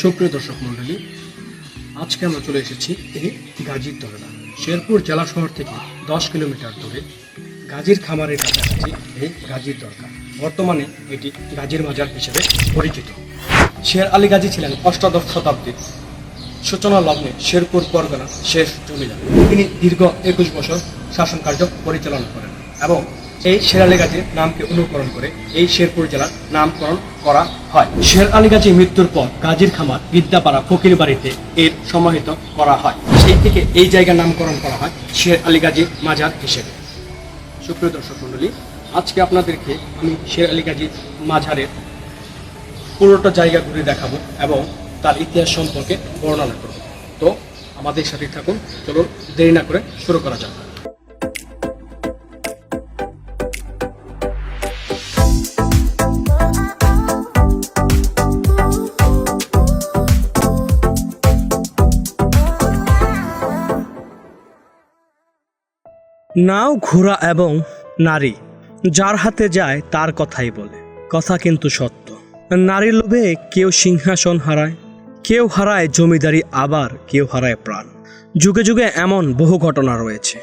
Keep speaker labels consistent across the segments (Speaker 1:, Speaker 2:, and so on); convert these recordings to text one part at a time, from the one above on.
Speaker 1: সুপ্রিয় দর্শক মণ্ডলী, আজকে আমরা চলে এসেছি এই গাজীর দরগা শেরপুর জেলা শহর থেকে দশ কিলোমিটার দূরে গাজীর খামারের কাছাকাছি এই গাজীর দরগা। বর্তমানে এটি গাজীর মাজার হিসেবে পরিচিত। শের আলী গাজী ছিলেন অষ্টাদশ শতাব্দীর সূচনা লগ্নে শেরপুর পরগনা শেষ জমিদার। তিনি দীর্ঘ একুশ বছর শাসন কার্য পরিচালনা করেন এবং এই শের আলী গাজীর নামকে অনুকরণ করে এই শেরপুর জেলার নামকরণ করা হয়। শের আলী গাজী মৃত্যুর পর গাজীর খামার বিদ্যাপাড়া ফকির বাড়িতে এর সমাহিত করা হয়। সেই থেকে এই জায়গার নামকরণ করা হয় শের আলী গাজী মাজার হিসেবে। সুপ্রিয় দর্শক মণ্ডলী, আজকে আপনাদেরকে আমি শের আলী গাজী মাঝারের পুরোটা জায়গা ঘুরে দেখাবো এবং তার ইতিহাস সম্পর্কে বর্ণনা করব। তো আমাদের সাথে থাকুন, চলুন দেরি না করে শুরু করা যাক। নাও ঘোড়া এবং নারী, যার হাতে যায় তার কথাই বলে। কথা কিন্তু সত্য। নারীর লোভে কেউ সিংহাসন হারায়, কেউ হারায় জমিদারি, আবার কেউ হারায় প্রাণ। যুগে যুগে এমন বহু ঘটনা রয়েছে।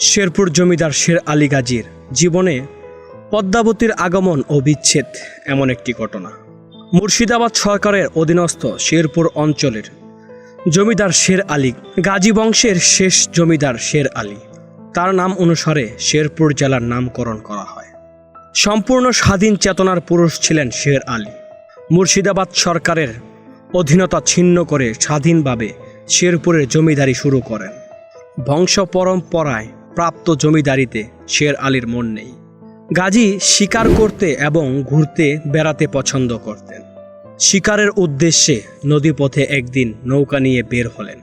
Speaker 1: শেরপুর জমিদার শের আলী গাজীর জীবনে পদ্মাবতীর আগমন ও বিচ্ছেদ এমন একটি ঘটনা। মুর্শিদাবাদ সরকারের অধীনস্থ শেরপুর অঞ্চলের জমিদার শের আলী, গাজী বংশের শেষ জমিদার শের আলী। তার নাম অনুসারে শেরপুর জেলার নামকরণ করা হয়। সম্পূর্ণ স্বাধীন চেতনার পুরুষ ছিলেন শের আলী। মুর্শিদাবাদ সরকারের অধীনতা ছিন্ন করে স্বাধীনভাবে শেরপুরের জমিদারি শুরু করেন। বংশ পরম্পরায় প্রাপ্ত জমিদারিতে শের আলীর মন নেই। গাজী শিকার করতে এবং ঘুরতে বেড়াতে পছন্দ করতেন। শিকারের উদ্দেশ্যে নদীপথে একদিন নৌকা নিয়ে বের হলেন।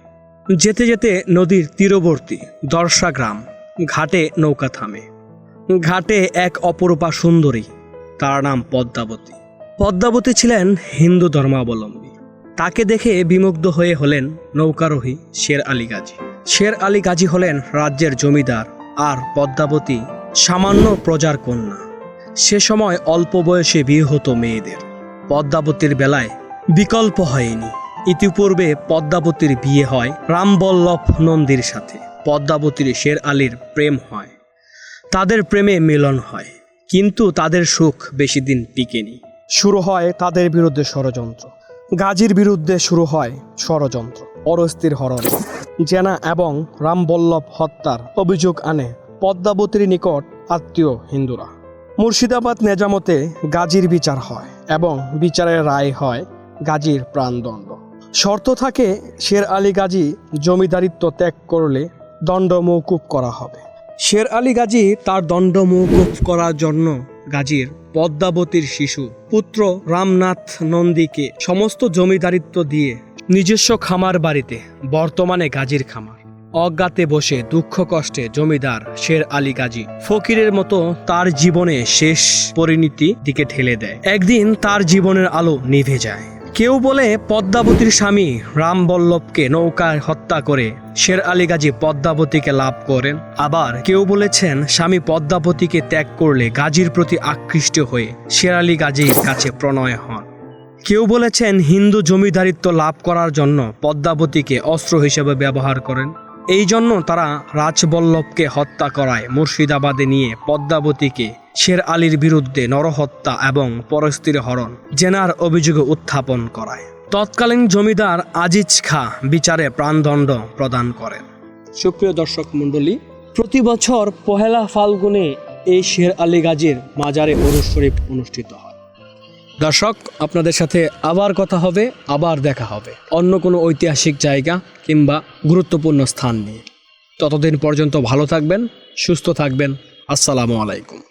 Speaker 1: যেতে যেতে নদীর তীরবর্তী দর্শা গ্রাম ঘাটে নৌকা থামে। ঘাটে এক অপরূপা সুন্দরী, তার নাম পদ্মাবতী। পদ্মাবতী ছিলেন হিন্দু ধর্মাবলম্বী। তাকে দেখে বিমুগ্ধ হয়ে হলেন নৌকারোহী শের আলী গাজী। শের আলী গাজী হলেন রাজ্যের জমিদার আর পদ্মাবতী সামান্য প্রজার কন্যা। সে সময় অল্প বয়সে বিয়ে হতো মেয়েদের। পদ্মাবতীর বেলায় বিকল্প হয়নি। ইতিপূর্বে পদ্মাবতীর বিয়ে হয় রামবল্লভ নন্দীর সাথে। পদ্মাবতীর শের আলীর প্রেম হয়। তাদের প্রেমে মিলন হয়, কিন্তু তাদের সুখ বেশি দিন টিকেনি। শুরু হয় তাদের বিরুদ্ধে ষড়যন্ত্র। গাজীর বিরুদ্ধে শুরু হয় ষড়যন্ত্র। অরস্থির হরণ। জেনা এবং রামবল্লভ হত্যার অভিযোগ আনে পদ্মাবতীর নিকট আত্মীয় হিন্দুরা। মুর্শিদাবাদ নেজামতে গাজীর বিচার হয় এবং বিচারের রায় হয় গাজীর প্রাণদণ্ড। শর্ত থাকে, শের আলী গাজী জমিদারিত্ব ত্যাগ করলে দণ্ড মৌকুব করা হবে। শের আলী গাজী তার দণ্ড মৌকুব করার জন্য গাজীর পদ্মাবতীর শিশু পুত্র রামনাথ নন্দীকে সমস্ত জমিদারিত্ব দিয়ে নিজস্ব খামার বাড়িতে, বর্তমানে গাজীর খামার। অজ্ঞাতে বসে দুঃখ কষ্টে জমিদার শের আলী গাজী ফকিরের মতো তার জীবনে শেষ পরিণতি দিকে ঠেলে দেয়। একদিন তার জীবনের আলো নিভে যায়। কেউ বলে পদ্মাবতীর স্বামী রামবল্লভকে নৌকায় হত্যা করে শের আলী গাজী পদ্মাবতীকে লাভ করেন। আবার কেউ বলেছেন স্বামী পদ্মাবতীকে ত্যাগ করলে গাজীর প্রতি আকৃষ্ট হয়ে শের আলী গাজীর কাছে প্রণয় হন। কেউ বলেছেন হিন্দু জমিদারিত্ব লাভ করার জন্য পদ্মাবতীকে অস্ত্র হিসেবে ব্যবহার করেন। এই জন্য তারা রাজবল্লভকে হত্যা করায়, মুর্শিদাবাদে নিয়ে পদ্মাবতীকে, শের আলীর বিরুদ্ধে নরহত্যা এবং পরস্তির হরণ, জেনার অভিযোগে উত্থাপন করায়। তৎকালীন জমিদার আজিজ খা বিচারে প্রাণদণ্ড প্রদান করেন। সুপ্রিয় দর্শক মণ্ডলী, প্রতি বছর পহেলা ফাল্গুনে এই শের আলী গাজীর মাজারে অনুশরীফ অনুষ্ঠিত হয়। দর্শক, আপনাদের সাথে আবার কথা হবে, আবার দেখা হবে। অন্য কোনো ঐতিহাসিক জায়গা কিংবা গুরুত্বপূর্ণ স্থান নিয়ে। ততদিন পর্যন্ত ভালো থাকবেন, সুস্থ থাকবেন। আসসালামু আলাইকুম।